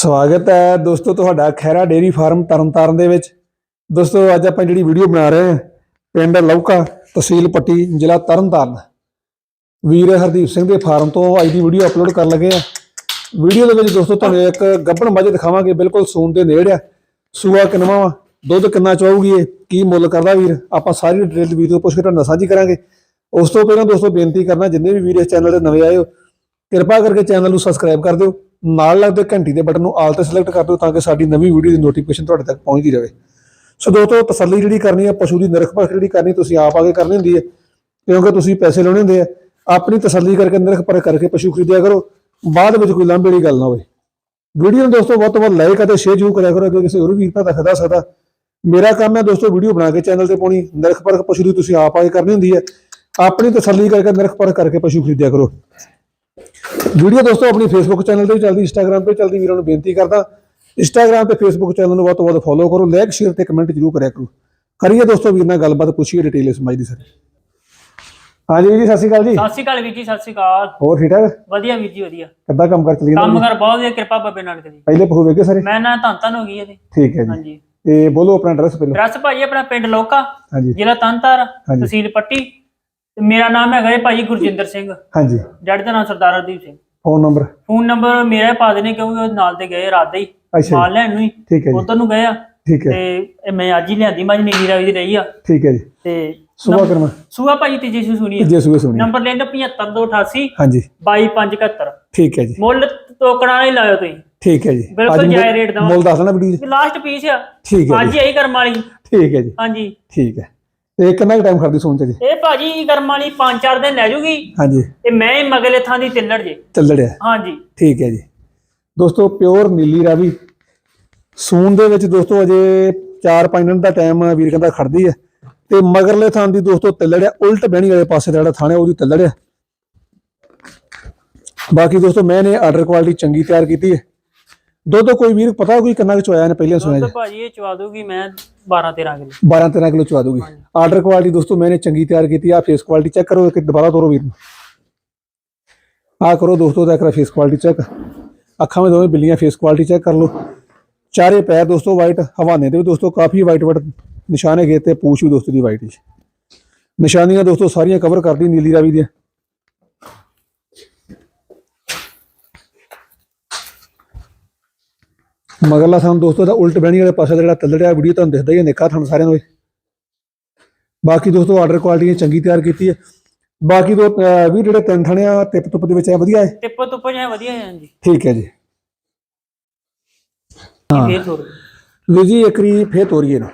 ਸਵਾਗਤ ਹੈ ਦੋਸਤੋ ਤੁਹਾਡਾ ਖੈਰਾ ਡੇਰੀ ਫਾਰਮ ਤਰਨਤਾਰਨ ਦੇ ਵਿੱਚ। ਦੋਸਤੋ ਅੱਜ ਆਪਾਂ ਜਿਹੜੀ ਵੀਡੀਓ ਬਣਾ ਰਹੇ ਹਾਂ, ਪਿੰਡ ਲੌਕਾ ਤਹਿਸੀਲ ਪੱਟੀ, ਜ਼ਿਲ੍ਹਾ ਤਰਨਤਾਰਨ। ਵੀਰ ਹਰਦੀਪ ਸਿੰਘ ਦੇ ਫਾਰਮ ਤੋਂ ਅੱਜ ਦੀ ਵੀਡੀਓ ਅਪਲੋਡ ਕਰਨ ਲੱਗੇ ਆ ਵੀਡੀਓ ਦੇ ਵਿੱਚ ਦੋਸਤੋ ਤੁਹਾਨੂੰ ਇੱਕ ਗੱਭਣ ਮੱਝ ਦਿਖਾਵਾਂਗੇ, ਬਿਲਕੁਲ ਸੂਨ ਦੇ ਨੇੜੇ ਆ ਸੂਆ ਕਿੰਨਵਾ ਵਾ, ਦੁੱਧ ਕਿੰਨਾ ਚਾਹੂਗੀ ਇਹ, ਕੀ ਮੁੱਲ ਕਰਦਾ ਵੀਰ? ਆਪਾਂ ਸਾਰੀ ਡਿਟੇਲ ਵੀਰ ਤੋਂ ਪੁੱਛ ਕੇ ਤੁਹਾਨੂੰ ਨਾਲ ਸਾਂਝੀ ਕਰਾਂਗੇ। ਉਸ ਤੋਂ ਪਹਿਲਾਂ ਦੋਸਤੋ ਬੇਨਤੀ ਕਰਨਾ ਜਿੰਨੇ ਵੀ ਵੀਰ ਇਸ ਚੈਨਲ ਤੇ ਨਵੇਂ ਆਏ ਹੋ, ਕਿਰਪਾ ਕਰਕੇ ਚੈਨਲ ਨੂੰ ਸਬਸਕ੍ਰਾਈਬ ਕਰ ਦਿਓ। ਨਾਲ ਲੱਗਦੇ ਘੰਟੀ ਦੇ ਬਟਨ ਨੂੰ ਆਲ ਤੇ ਸਿਲੈਕਟ ਕਰ ਦਿਓ ਤਾਂ ਕਿ ਸਾਡੀ ਨਵੀਂ ਵੀਡੀਓ ਦੀ ਨੋਟੀਫਿਕੇਸ਼ਨ ਤੁਹਾਡੇ ਤੱਕ ਪਹੁੰਚਦੀ ਰਹੇ। ਸੋ ਦੋਸਤੋ, ਤਸੱਲੀ ਜਿਹੜੀ ਕਰਨੀ ਹੈ, ਪਸ਼ੂ ਦੀ ਨਿਰਖਪਰਖ ਜਿਹੜੀ ਕਰਨੀ, ਤੁਸੀਂ ਆਪ ਆ ਕੇ ਕਰਨੀ ਹੁੰਦੀ ਹੈ, ਕਿਉਂਕਿ ਤੁਸੀਂ ਪੈਸੇ ਲਾਉਣੇ ਹੁੰਦੇ ਆ। ਆਪਣੀ ਤਸੱਲੀ ਕਰਕੇ ਨਿਰਖਪਰਖ ਕਰਕੇ ਪਸ਼ੂ ਖਰੀਦਿਆ ਕਰੋ, ਬਾਅਦ ਵਿੱਚ ਕੋਈ ਲਾਂਭੇ ਵਾਲੀ ਗੱਲ ਨਾ ਹੋਵੇ। ਵੀਡੀਓ ਨੂੰ ਦੋਸਤੋ, ਵੱਧ ਤੋਂ ਵੱਧ ਲਾਈਕ ਅਤੇ ਸ਼ੇਅਰ ਜ਼ਰੂਰ ਕਰਿਆ ਕਰੋ, ਅੱਗੇ ਕਿਸੇ ਹੋਰ ਵੀਰ ਭਰਾ ਖਦਾ ਸਕਦਾ। ਮੇਰਾ ਕੰਮ ਹੈ ਦੋਸਤੋ ਵੀਡੀਓ ਬਣਾ ਕੇ ਚੈਨਲ ਤੇ ਪਾਉਣੀ। ਨਿਰਖਪਰਖ ਪਸ਼ੂ ਦੀ ਤੁਸੀਂ ਆਪ ਆ ਕੇ ਕਰਨੀ ਹੁੰਦੀ ਹੈ। ਆਪਣੀ ਤਸੱਲੀ ਕਰਕੇ ਨਿਰਖਪਰਖ ਕਰਕੇ ਪਸ਼ੂ ਖਰੀਦਿਆ ਕਰੋ। ਵੀਡੀਓ ਦੋਸਤੋ ਆਪਣੀ ਫੇਸਬੁੱਕ ਚੈਨਲ ਤੇ ਵੀ ਚੱਲਦੀ ਇੰਸਟਾਗ੍ਰam ਤੇ ਚੱਲਦੀ ਵੀਰਾਂ ਨੂੰ ਬੇਨਤੀ ਕਰਦਾ ਇੰਸਟਾਗ੍ਰam ਤੇ ਫੇਸਬੁੱਕ ਚੈਨਲ ਨੂੰ ਵੱਧ ਤੋਂ ਵੱਧ ਫੋਲੋ ਕਰੋ ਲਾਈਕ ਸ਼ੇਅਰ ਤੇ ਕਮੈਂਟ ਜ਼ਰੂਰ ਕਰਿਆ ਕਰੋ। ਕਰੀਏ ਦੋਸਤੋ ਵੀਰ ਨਾਲ ਗੱਲਬਾਤ ਪੁੱਛੀਏ ਡਿਟੇਲ ਇਸ ਮਾਈ ਦੀ ਸਰ। ਹਾਂਜੀ ਵੀਰ ਜੀ ਸਤਿ ਸ਼੍ਰੀ ਅਕਾਲ ਜੀ। ਸਤਿ ਸ਼੍ਰੀ ਅਕਾਲ ਵੀਰ ਜੀ ਸਤਿ ਸ਼੍ਰੀ ਅਕਾਲ। ਹੋਰ ਠੀਕ ਠਾਕ? ਵਧੀਆ ਵੀਰ ਜੀ ਵਧੀਆ। ਕਿੱਦਾਂ ਕੰਮ ਕਰ ਚਲੀ ਕੰਮ ਕਰ ਬਹੁਤ ਵਧੀਆ ਕਿਰਪਾ ਬਾਬੇ ਨਾਨਕ ਦੀ। ਪਹਿਲੇ ਪਹੂ ਵੇਗੇ ਸਾਰੇ? ਮੈਂ ਨਾ ਧੰਨ ਧੰਨ ਹੋ ਗਈ ਇਹਦੀ। ਠੀਕ ਹੈ ਜੀ। ਹਾਂਜੀ। ਤੇ ਬੋਲੋ ਆਪਣਾ ਐਡਰੈਸ ਪਹਿਲਾਂ। ਰਸ ਭਾਜੀ ਆਪਣਾ ਪਿੰਡ ਲੋਕਾ ਜ਼ਿਲ੍ਹਾ ਤਨਤਾਰ। ਤਹਿਸੀਲ ਪੱਟੀ। ਤੇ ਮੇਰਾ ਨਾਮ ਹੈਗਾ ਜੀ ਭਾਜੀ ਗੁਰਜਿੰਦਰ ਸਿੰਘ। ਹਾਂਜੀ। ਜੱਟ ਦਾ ਨਾਮ Sardar Hardeep Singh. Phone number phone number ਮੇਰਾ ਹੀ ਪਾ ਦੇਣੇ ਕਿਉਂਕਿ ਉਹ ਨਾਲ ਤੇ ਗਏ ਰਾਤ ਦੇ ਹੀ। ਅੱਛਾ ਮਾਲ ਲੈਣ ਨੂੰ ਹੀ। ਠੀਕ ਹੈ ਜੀ। ਉਧਰ ਨੂੰ ਗਏ ਆ। ਠੀਕ ਹੈ। ਤੇ ਇਹ ਮੈਂ ਅੱਜ ਹੀ ਲਿਆਂਦੀ ਮੱਝ ਨੀਲੀ ਰਾਵੀ ਦੀ ਰਹੀ ਆ। ਠੀਕ ਹੈ ਜੀ। ਤੇ ਸੁਬਾ ਕਰਨਾ ਸੂਆ ਭਾਜੀ ਤੀਜੀ ਸੂ ਸੁਣੀ ਜੇ ਸੁਬੇ ਸੁਣੀ। ਨੰਬਰ ਲੈ ਲਓ 75288 ਹਾਂਜੀ। 22571 ਠੀਕ ਹੈ ਜੀ। ਮੁੱਲ ਤੋਕਣਾ ਨਹੀਂ ਲਾਇਓ ਤੁਸੀਂ। ਠੀਕ ਹੈ ਜੀ। ਬਿਲਕੁਲ ਮੁੱਲ- ਜਾਇਜ਼ ਰੇਟ ਦਵਾਂਗੇ। ਮੁੱਲ ਦੱਸ ਦੇਣਾ ਵੀਡੀਓ ਲਾਸਟ ਪੀਸ ਆ। ਠੀਕ ਹੈ ਅੱਜ ਜੀ। ਆਈ ਕਰਮ ਵਾਲੀ। ਠੀਕ ਹੈ ਜੀ। ਹਾਂਜੀ। ਠੀਕ ਹੈ। ਤੇ ਕਿੰਨਾ ਕੁ ਟਾਈਮ ਖੜਦੀ ਸੋਨ ਚ ਜੀ? ਇਹ ਭਾਜੀ ਕਰਮ ਵਾਲੀ 5-4 ਦਿਨ ਲੈ ਜੂਗੀ। ਹਾਂਜੀ। ਤੇ ਮੈਂ ਹੀ ਮਗਲੇ ਥਾਂ ਦੀ ਤਿੱਲੜ ਜੇ। ਚੱਲੜਿਆ ਹਾਂਜੀ। ਠੀਕ ਹੈ ਜੀ। ਦੋਸਤੋ ਪਿਓਰ ਨੀਲੀ ਰਾਵੀ। ਸੂਨ ਦੇ ਵਿੱਚ ਦੋਸਤੋ ਅਜੇ 4-5 ਦਿਨ ਦਾ ਟਾਈਮ ਵੀਰ ਕਹਿੰਦਾ ਖੜਦੀ ਹੈ। ਤੇ ਮਗਰਲੇ ਥਾਂ ਦੀ ਦੋਸਤੋ ਤਿੱਲੜਿਆ ਉਲਟ ਬਹਿਣੀ ਵਾਲੇ ਪਾਸੇ ਦਾ ਜਿਹੜਾ ਉਹਦੀ ਤਿੱਲੜਿਆ ਬਾਕੀ ਦੋਸਤੋ ਮੈਂ ਨੇ ਆਰਡਰ ਕੁਆਲਿਟੀ ਚੰਗੀ ਤਿਆਰ ਕੀਤੀ ਹੈ। ਦੁੱਧ ਕੋਈ ਵੀਰ ਪਤਾ ਕੋਈ ਕਿੰਨਾ ਕੁ ਚੋਇਆ ਨੇ ਪਹਿਲੇ ਸੁਣਿਆ ਦੁੱਧ ਭਾਜੀ ਇਹ ਚਵਾ ਦੂਗੀ ਮੈਂ 12-13 ਕਿਲੋ। 12 13 ਕਿਲੋ ਚਵਾ ਦੂਗੀ ਆਰਡਰ ਕੁਆਲਿਟੀ ਦੋਸਤੋ ਮੈਨੇ ਚੰਗੀ ਤਿਆਰ ਕੀਤੀ ਆ ਫੇਸ ਕੁਆਲਿਟੀ ਚੈੱਕ ਕਰੋ ਇੱਕ ਦੁਬਾਰਾ ਤੋਰੋ ਵੀਰ ਆ ਕਰੋ ਦੋਸਤੋ ਦਾ ਇੱਕ ਫੇਸ ਕੁਆਲਿਟੀ ਚੈੱਕ ਅੱਖਾਂ ਵਿੱਚ ਦੋਵੇਂ ਬਿੱਲੀਆਂ ਫੇਸ ਕੁਆਲਿਟੀ ਚੈੱਕ ਕਰ ਲਓ। ਚਾਰੇ ਪੈਰ ਦੋਸਤੋ ਵਾਈਟ ਹਵਾਨੇ ਦੇ ਵੀ ਦੋਸਤੋ ਕਾਫੀ ਵਾਈਟ ਵਾਈਟ ਨਿਸ਼ਾਨ ਹੈਗੇ ਤੇ ਪੂਛ ਵੀ ਦੋਸਤੋ ਦੀ ਵਾਈਟ ਹੀ ਨਿਸ਼ਾਨੀਆਂ ਦੋਸਤੋ ਸਾਰੀਆਂ ਕਵਰ ਕਰਦੀ ਨੀਲੀ ਰਾਵੀ ਦੀਆਂ। ਮਗਰਲਾ ਸਾਨੂੰ ਦੋਸਤੋ ਦਾ ਉਲਟ ਬਹਿਣੀ ਵਾਲੇ ਪਾਸੇ ਦਾ ਜਿਹੜਾ ਤੱਲੜਿਆ ਵੀਡੀਓ ਤੁਹਾਨੂੰ ਦਿਖਦਾ ਹੀ ਹੈ ਨਿੱਕਾ ਤੁਹਾਨੂੰ ਸਾਰਿਆਂ ਨੂੰ। ਬਾਕੀ ਦੋਸਤੋ ਆਰਡਰ ਕੁਆਲਿਟੀ ਚੰਗੀ ਤਿਆਰ ਕੀਤੀ ਹੈ। ਬਾਕੀ ਦੋ ਵੀ ਜਿਹੜੇ ਤਿੰਨ ਥਣੇ ਆ ਟਿਪ ਟੁਪ ਦੇ ਵਿੱਚ ਆ ਵਧੀਆ ਹੈ? ਟਿੱਪ ਟੁੱਪ ਜਿਹਾ ਵਧੀਆ ਹੈ ਜੀ ਠੀਕ ਹੈ ਜੀ। ਹਾਂ। ਫੇਰ ਲਓ ਜੀ ਇੱਕਰੀ ਫੇਰ ਤੋਰੀਏ ਨਾ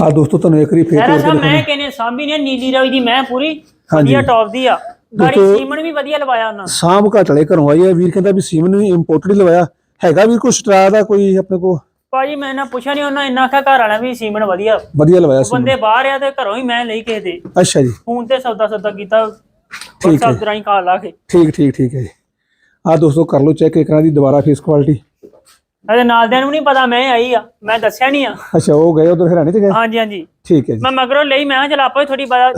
ਆ ਦੋਸਤੋ ਤੁਹਾਨੂੰ ਇੱਕਰੀ ਫੇਰ ਤੋਰ ਕੇ ਮੈਂ ਕਹਿੰਨੇ ਸਾਂਭੀ ਨੇ ਨੀਲੀ ਰਾਵੀ ਦੀ ਮੈਂ ਪੂਰੀ ਹਾਂਜੀ। ਵਧੀਆ ਟੌਪ ਦੀ ਆ। ਗਾੜੀ ਸੀਮਨ ਵੀ ਵਧੀਆ ਲਵਾਇਆ ਉਹਨਾਂ ਸਾਂਭ ਘਟਲੇ ਘਰੋਂ ਆਈ ਹੈ। ਵੀਰ ਕਹਿੰਦਾ ਵੀ ਸੀਮਨ ਵੀ ਇੰਪੋਰਟਡ ਹੀ ਲਵਾਇਆ। ਹੈਗਾ ਵੀ ਕੋਈ ਸਟਰਾ ਦਾ ਕੋਈ ਆਪਣੇ ਕੋ ਭਾਜੀ ਮੈਂ ਨਾ ਪੁੱਛਿਆ ਨਹੀਂ ਉਹਨਾਂ ਇੰਨਾ ਕਾ ਘਰ ਵਾਲਾ ਵੀ ਸੀਮਨ ਵਧੀਆ। ਵਧੀਆ ਲਵਾਇਆ ਸੀ ਬੰਦੇ ਬਾਹਰ ਆ ਤੇ ਘਰੋਂ ਹੀ ਮੈਂ ਲਈ ਕਿਸੇ ਦੇ। ਅੱਛਾ ਜੀ। ਫੋਨ ਤੇ ਸੌਦਾ ਸੌਦਾ ਕੀਤਾ ਹੈ। WhatsApp ਰਾਹੀਂ ਕਾਲ ਲਾ ਕੇ। ਠੀਕ ਠੀਕ ਠੀਕ ਹੈ ਜੀ। ਆ ਦੋਸਤੋ ਕਰ ਲਓ ਚੈੱਕ ਇੱਕ ਦੀ ਦੁਬਾਰਾ ਫੇਸ ਕੁਆਲਿਟੀ ਅਰੇ ਨਾਲ ਦੇ ਨੂੰ ਨਹੀਂ ਪਤਾ ਮੈਂ ਆਈ ਆ। ਮੈਂ ਦੱਸਿਆ ਨਹੀਂ ਆ। ਅੱਛਾ ਉਹ ਗਏ ਉਧਰ ਹਰਿਆਣੇ ਚ ਗਏ? ਹਾਂਜੀ ਹਾਂਜੀ। ਠੀਕ ਹੈ ਜੀ। ਮੈਂ ਮਗਰੋਂ ਲਈ ਮੈਂ ਚਲ ਆਪਾਂ ਥੋੜੀ ਬੜਾ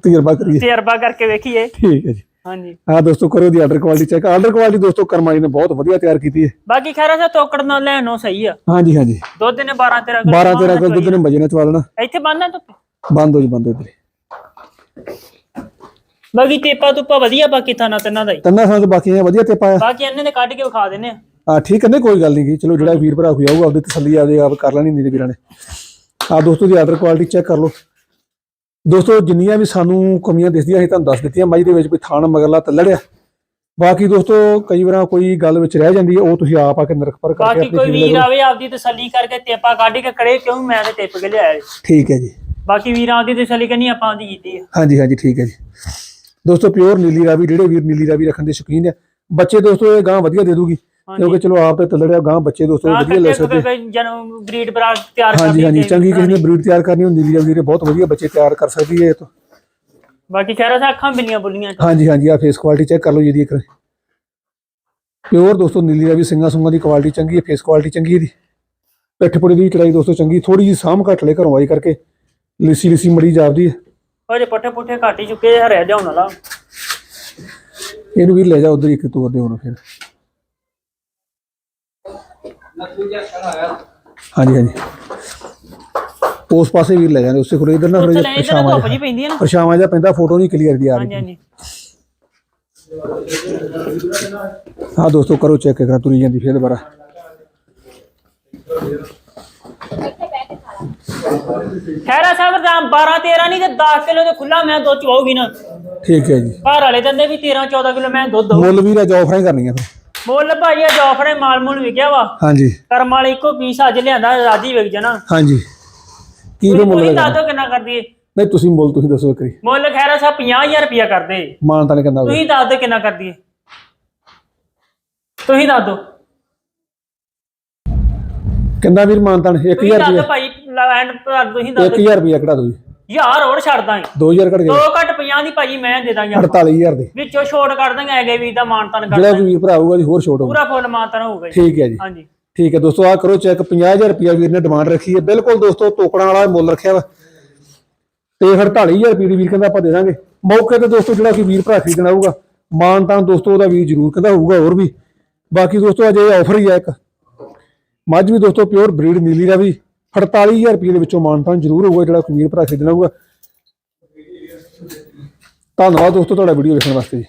ਤਜਰਬਾ ਕਰੀਏ। ਤਜਰਬਾ ਕਰਕੇ ਵੇਖੀਏ। ਠੀਕ ਹੈ ਜੀ। ਹਾਂਜੀ। ਆ ਦੋਸਤੋ ਕਰੋ ਦੀ order quality check order quality ਦੋਸਤੋ ਕਰਮਾਈ ਨੇ ਬਹੁਤ ਵਧੀਆ ਤਿਆਰ ਕੀਤੀ ਹੈ। ਬਾਕੀ ਖੈਰ ਸਾ ਤੋਕੜ ਨਾਲ ਲੈਣੋਂ ਸਹੀ ਆ। ਹਾਂਜੀ ਹਾਂਜੀ। ਦੁੱਧ ਨੇ 12 13 12 13 ਕਿਲੋ ਦੁੱਧ ਨੇ ਮਜੇ ਨਾਲ ਚਵਾ ਲੈਣਾ ਇੱਥੇ ਬੰਨਣਾ ਧੁੱਪੇ ਬੰਦ ਹੋ ਜੀ ਬੰਦ ਹੋ ਇੱਧਰ ਬਾਕੀ ਟੇਪਾ ਤੁਪਾ ਵਧੀਆ ਬਾਕੀ ਥਾਣਾ ਤਿੰਨਾਂ ਦਾ ਹੀ। ਤੰਨਾ ਸਾਂ ਤੋਂ ਬਾਕੀ ਇਹ ਵਧੀਆ ਤੇ ਪਾਇਆ ਬਾਕੀ ਇਹਨੇ ਦੇ ਕੱਢ ਕੇ ਵਿਖਾ ਦਿੰਨੇ ਆ। ਆ ਠੀਕ ਹੈ ਕੋਈ ਗੱਲ ਨਹੀਂ ਗੀ ਚਲੋ ਜਿਹੜਾ ਵੀਰ ਭਰਾ ਕੋਈ ਆਊਗਾ ਆਪਦੀ ਤਸੱਲੀ ਆਪਦੇ ਆਪ ਕਰ ਲੈਣੀ ਨਹੀਂ ਵੀਰਾਂ ਨੇ। ਆ ਦੋਸਤੋ ਦੀ ਆਰਡਰ ਕੁਆਲਿਟੀ ਚੈੱਕ ਕਰ ਲਓ। ਦੋਸਤੋ ਜਿੰਨੀਆਂ ਵੀ ਸਾਨੂੰ ਕਮੀਆਂ ਦਿਸਦੀਆਂ ਸੀ ਤੁਹਾਨੂੰ ਦੱਸ ਦਿੱਤੀਆਂ। ਮਾਈ ਦੇ ਵਿੱਚ ਕੋਈ ਥਾਣ ਮਗਰਲਾ ਤੱਲੜਿਆ ਬਾਕੀ ਦੋਸਤੋ ਕਈ ਵਾਰਾਂ ਕੋਈ ਗੱਲ ਵਿੱਚ ਰਹਿ ਜਾਂਦੀ ਹੈ ਉਹ ਤੁਸੀਂ ਆਪ ਆ ਕੇ ਨਿਰਖ ਪਰ ਕਰਕੇ ਬਾਕੀ ਕੋਈ ਵੀਰ ਆਵੇ ਆਪਦੀ ਤਸੱਲੀ ਕਰਕੇ ਟੇਪਾ ਕੱਢ ਕੇ ਖੜੇ ਕਿਉਂ ਮੈਂ ਤੇ ਟਿੱਪ ਕੇ ਲਿਆਇਆ ਜੀ। ਠੀਕ ਹੈ ਜੀ। ਬਾਕੀ ਵੀਰਾਂ ਆਪਦੀ ਤਸੱਲੀ ਕਰਨੀ ਆਪਾਂ ਆਪਦੀ ਕੀਤੀ ਆ। ਹਾਂਜੀ ਹਾਂਜੀ ਠੀਕ ਹੈ ਜੀ। ਦੋਸਤੋ ਪਿਓਰ ਨੀਲੀ ਰਾਵੀ ਜਿਹੜੇ ਵੀਰ ਨੀਲੀ ਰਾਵੀ ਰੱਖਣ ਦੇ ਸ਼ੌਕੀਨ ਆ। ਬੱਚੇ ਦੋਸਤੋ ਇਹ ਗਾਂ ਵਧੀਆ ਦੇ ਦੂਗੀ। ਕਿਉਂਕਿ ਚਲੋ ਆਪ ਤੇ ਤੱਲੜਿਆ ਗਾਂ ਬੱਚੇ ਦੋਸਤੋ ਵਧੀਆ ਲੈ ਸਕਦੇ। ਜਨਮ ਬਰੀਡ ਬਰਾਡ ਤਿਆਰ ਕਰਨੀ ਹਾਂਜੀ ਤੇ ਚੰਗੀ ਕਿਸੇ ਨੇ ਬਰੀਡ ਤਿਆਰ ਕਰਨੀ ਹੁੰਦੀ ਨੀਲੀ ਰਾਵੀ ਦੇ ਬਹੁਤ ਵਧੀਆ ਬੱਚੇ ਤਿਆਰ ਕਰ ਸਕਦੀ ਹੈ ਇਹ ਤੋਂ। ਬਾਕੀ ਖੈਰ ਸਾ ਅੱਖਾਂ ਬਿੱਲੀਆਂ ਬੁੱਲੀਆਂ ਹਾਂਜੀ ਹਾਂਜੀ ਆ ਫੇਸ ਕੁਆਲਿਟੀ ਚੈੱਕ ਕਰ ਲਓ ਜੀ ਇਹਦੀ ਇੱਕ ਪਿਓਰ ਦੋਸਤੋ ਨੀਲੀ ਰਾਵੀ ਸਿੰਘਾਂ ਸੁੰਗਾਂ ਦੀ ਕੁਆਲਿਟੀ ਚੰਗੀ ਹੈ ਫੇਸ ਕੁਆਲਿਟੀ ਚੰਗੀ ਇਹਦੀ। ਪਿੱਠ ਪੁੜੀ ਦੀ ਚੜਾਈ ਦੋਸਤੋ ਚੰਗੀ ਥੋੜੀ ਜੀ ਸਾਂਭ ਘੱਟ ਲੈ ਘਰੋਂ ਆਈ ਕਰਕੇ। ਲਿਸੀ ਲਿਸੀ ਮੜੀ ਜਾਪਦੀ ਹੈ। ਉਹਦੇ ਪੱਠੇ ਪੁੱਠੇ ਘੱਟ ਹੀ ਚੁੱਕੇ ਹਰਿਆ ਜਾਉਣ ਵਾਲਾ। ਇਹਨੂੰ ਵੀ ਲੈ ਜਾ ਉਧਰ ਇੱਕ ਤੋਰ ਦੇ ਉਹਨੂੰ ਫਿਰ। ਹਾਂਜੀ ਹਾਂਜੀ। ਉਸ ਪਾਸੇ ਵੀਰ ਲੈ ਜਾਂਦੇ ਉਸੇ ਕੋਲ ਇਧਰ ਨਾ ਥੋੜਾ ਉੱਥੇ ਜਿਹਾ ਲੈ ਇਧਰ ਪਰਛਾਵਾਂ ਧੁੱਪ ਜਿਹਾ। ਜੀ ਪੈਂਦੀ ਹੈ ਨਾ। ਪਰਛਾਵਾਂ ਜਿਹਾ ਪੈਂਦਾ ਫੋਟੋ ਨਹੀਂ ਕਲੀਅਰ ਦੀ ਆ ਹਾਂਜੀ ਰਹੀ। ਹਾਂਜੀ ਹਾਂ ਦੋਸਤੋ ਕਰੋ ਚੈੱਕ ਕਰਾਂ ਤੁਰੀ ਜਾਂਦੀ ਫੇਰ ਦੁਬਾਰਾ। ਖੈਰਾ ਸਾਹਿਬ ਦਾ 12 13 ਨਹੀਂ ਤੇ 10 ਕਿਲੋ ਤੇ ਖੁੱਲਾ ਮੈਂ ਦੁੱਧ ਚਵਾਉਗੀ ਨਾ। ਠੀਕ ਹੈ ਜੀ। ਘਰ ਵਾਲੇ ਕਹਿੰਦੇ ਵੀ 13 14 ਕਿਲੋ ਮੈਂ ਦੁੱਧ ਦਊ ਮੁੱਲ ਵੀਰ ਅੱਜ ਆਫਰਾਂ ਹੀ ਕਰਨੀਆਂ ਫਿਰ। ਮੁੱਲ ਭਾਜੀ ਅੱਜ ਆਫਰੇ ਮਾਲ ਮੂਲ ਵਿਕਿਆ ਵਾ। ਹਾਂਜੀ। ਕਰਮ ਵਾਲੇ ਇੱਕੋ ਪੀਸ ਅੱਜ ਲਿਆਂਦਾ ਰਾਜੀ ਵਿਕ ਜਾਣਾ। ਹਾਂਜੀ। ਕੀ ਫਿਰ ਮੁੱਲ ਤੁਸੀਂ ਦੱਸ ਦਿਓ ਕਿੰਨਾ ਕਰਦੀ ਏ। ਨਹੀਂ ਤੁਸੀਂ ਮੁੱਲ ਤੁਸੀਂ ਦੱਸੋ ਇੱਕ ਵਾਰੀ। ਮੁੱਲ ਖੈਰਾ ਸਾਹਿਬ 50000 ਰੁਪਿਆ ਕਰਦੇ ਮਾਨਤਾ ਨੇ ਕਹਿੰਦਾ ਤੁਸੀਂ ਦੱਸ ਦਿਓ ਕਿੰਨਾ ਕਰਦੀ ਏ। ਤੁਸੀਂ ਦੱਸ ਦਿਓ। ਕਿੰਨਾ ਵੀਰ ਮਾਨਤਾ ਨੇ ਤੁਸੀਂ 1000 ਦੱਸ ਦਿਓ ਰੁਪਏ ਭਾਈ ਐਂਡ ਤੁਸੀਂ ਦੱਸ ਦਿਓ। 1000 ਰੁਪਏ ਕਢਾ ਦੋ ਜੀ। ਯਾਰ ਹੋਰ ਛੱਡ ਦਾਂਗੇ। 2000 ਘਟ ਦੋ। ਗਏ ਘੱਟ 50 ਦੀ ਭਾਜੀ ਮੈਂ ਦੇ ਦਾਂਗੇ 48000 ਦੇ। ਵਿੱਚੋਂ ਛੋਟ ਕਰ ਦਾਂਗੇ ਹੈਗੇ ਵੀ ਦਾ ਮਾਨਤਨ ਕਰ ਜਿਹੜਾ ਦਾਂਗੇ ਕੋਈ ਵੀਰ ਭਰਾ ਆਊਗਾ ਜੀ ਹੋਰ ਛੋਟ ਹੋਊ ਪੂਰਾ ਫੁੱਲ ਮਾਨਤਨ ਹੋਊਗਾ ਜੀ। ਠੀਕ ਹੈ ਜੀ। ਹਾਂਜੀ। ਠੀਕ ਹੈ ਦੋਸਤੋ ਆ ਕਰੋ ਚੈੱਕ 50000 ਰੁਪਿਆ ਵੀਰ ਨੇ ਡਿਮਾਂਡ ਰੱਖੀ ਹੈ। ਬਿਲਕੁਲ ਦੋਸਤੋ ਟੋਕੜਾਂ ਵਾਲਾ ਮੁੱਲ ਰੱਖਿਆ ਵਾ। ਤੇ 48000 ਰੁਪਏ ਦੀ ਵੀਰ ਕਹਿੰਦਾ ਆਪਾਂ ਦੇ ਦਾਂਗੇ। ਮੌਕੇ ਤੇ ਦੋਸਤੋ ਜਿਹੜਾ ਕੋਈ ਵੀਰ ਭਰਾ ਖਰੀਦਣਾ ਆਊਗਾ ਮਾਨ ਤਾਂ ਦੋਸਤੋ ਉਹਦਾ ਵੀਰ ਜ਼ਰੂਰ ਕਹਿੰਦਾ ਹੋਊਗਾ ਹੋਰ ਵੀ। ਬਾਕੀ ਦੋਸਤੋ ਅਜੇ ਆਫਰ ਹੀ ਹੈ ਇੱਕ। ਮੱਝ ਵੀ ਦੋਸਤੋ ਪਿਓਰ ਬਰੀਡ ਨੀਲੀ ਦਾ ਵੀ। 48000 ਰੁਪਏ ਦੇ ਵਿੱਚੋਂ ਮਾਨਤਾ ਜ਼ਰੂਰ ਹੋਊਗਾ, ਜਿਹੜਾ ਕੋਈ ਭਰਾ ਖਰੀਦਣਾ ਹੋਊਗਾ। ਧੰਨਵਾਦ ਦੋਸਤੋ, ਤੁਹਾਡਾ ਵੀਡੀਓ ਦੇਖਣ ਵਾਸਤੇ ਜੀ।